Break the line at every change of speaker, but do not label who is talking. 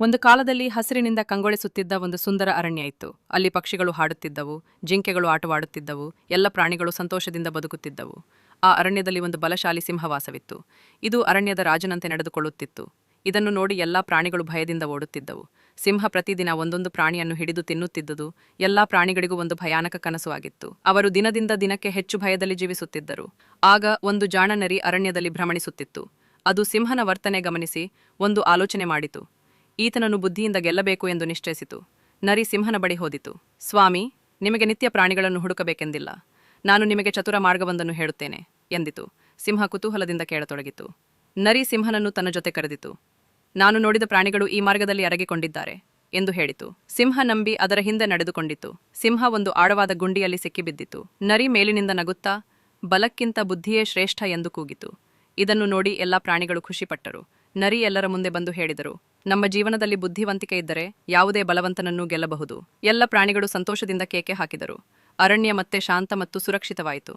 ಒಂದು ಕಾಲದಲ್ಲಿ ಹಸಿರಿನಿಂದ ಕಂಗೊಳಿಸುತ್ತಿದ್ದ ಒಂದು ಸುಂದರ ಅರಣ್ಯ ಇತ್ತು. ಅಲ್ಲಿ ಪಕ್ಷಿಗಳು ಹಾಡುತ್ತಿದ್ದವು, ಜಿಂಕೆಗಳು ಆಟವಾಡುತ್ತಿದ್ದವು, ಎಲ್ಲ ಪ್ರಾಣಿಗಳು ಸಂತೋಷದಿಂದ ಬದುಕುತ್ತಿದ್ದವು. ಆ ಅರಣ್ಯದಲ್ಲಿ ಒಂದು ಬಲಶಾಲಿ ಸಿಂಹವಾಸವಿತ್ತು. ಇದು ಅರಣ್ಯದ ರಾಜನಂತೆ ನಡೆದುಕೊಳ್ಳುತ್ತಿತ್ತು. ಇದನ್ನು ನೋಡಿ ಎಲ್ಲ ಪ್ರಾಣಿಗಳು ಭಯದಿಂದ ಓಡುತ್ತಿದ್ದವು. ಸಿಂಹ ಪ್ರತಿದಿನ ಒಂದೊಂದು ಪ್ರಾಣಿಯನ್ನು ಹಿಡಿದು ತಿನ್ನುತ್ತಿದ್ದುದು, ಎಲ್ಲಾ ಪ್ರಾಣಿಗಳಿಗೂ ಒಂದು ಭಯಾನಕ ಕನಸು ಆಗಿತ್ತು. ಅವರು ದಿನದಿಂದ ದಿನಕ್ಕೆ ಹೆಚ್ಚು ಭಯದಲ್ಲಿ ಜೀವಿಸುತ್ತಿದ್ದರು. ಆಗ ಒಂದು ಜಾಣನರಿ ಅರಣ್ಯದಲ್ಲಿ ಭ್ರಮಣಿಸುತ್ತಿತ್ತು. ಅದು ಸಿಂಹನ ವರ್ತನೆ ಗಮನಿಸಿ ಒಂದು ಆಲೋಚನೆ ಮಾಡಿತು. ಈತನನ್ನು ಬುದ್ಧಿಯಿಂದ ಗೆಲ್ಲಬೇಕು ಎಂದು ನಿಶ್ಚಯಿಸಿತು. ನರಿ ಸಿಂಹನ ಬಳಿ ಹೋದಿತು. ಸ್ವಾಮಿ, ನಿಮಗೆ ನಿತ್ಯ ಪ್ರಾಣಿಗಳನ್ನು ಹುಡುಕಬೇಕೆಂದಿಲ್ಲ. ನಾನು ನಿಮಗೆ ಚತುರ ಮಾರ್ಗವೊಂದನ್ನು ಹೇಳುತ್ತೇನೆ, ಎಂದಿತು. ಸಿಂಹ ಕುತೂಹಲದಿಂದ ಕೇಳತೊಡಗಿತು. ನರಿ ಸಿಂಹನನ್ನು ತನ್ನ ಜೊತೆ ಕರೆದಿತು. ನಾನು ನೋಡಿದ ಪ್ರಾಣಿಗಳು ಈ ಮಾರ್ಗದಲ್ಲಿ ಅರಗಿಕೊಂಡಿದ್ದಾರೆ, ಎಂದು ಹೇಳಿತು. ಸಿಂಹ ನಂಬಿ ಅದರ ಹಿಂದೆ ನಡೆದುಕೊಂಡಿತು. ಸಿಂಹ ಒಂದು ಆಳವಾದ ಗುಂಡಿಯಲ್ಲಿ ಸಿಕ್ಕಿಬಿದ್ದಿತು. ನರಿ ಮೇಲಿನಿಂದ ನಗುತ್ತಾ, ಬಲಕ್ಕಿಂತ ಬುದ್ಧಿಯೇ ಶ್ರೇಷ್ಠ ಎಂದು ಕೂಗಿತು. ಇದನ್ನು ನೋಡಿ ಎಲ್ಲಾ ಪ್ರಾಣಿಗಳು ಖುಷಿಪಟ್ಟರು. ನರಿ ಎಲ್ಲರ ಮುಂದೆ ಬಂದು ಹೇಳಿದರು ನಮ್ಮ ಜೀವನದಲ್ಲಿ ಬುದ್ಧಿವಂತಿಕೆ ಇದ್ದರೆ ಯಾವುದೇ ಬಲವಂತನನ್ನೂ ಗೆಲ್ಲಬಹುದು. ಎಲ್ಲ ಪ್ರಾಣಿಗಳು ಸಂತೋಷದಿಂದ ಕೇಕೆ ಹಾಕಿದರು. ಅರಣ್ಯ ಮತ್ತೆ ಶಾಂತ ಮತ್ತು ಸುರಕ್ಷಿತವಾಯಿತು.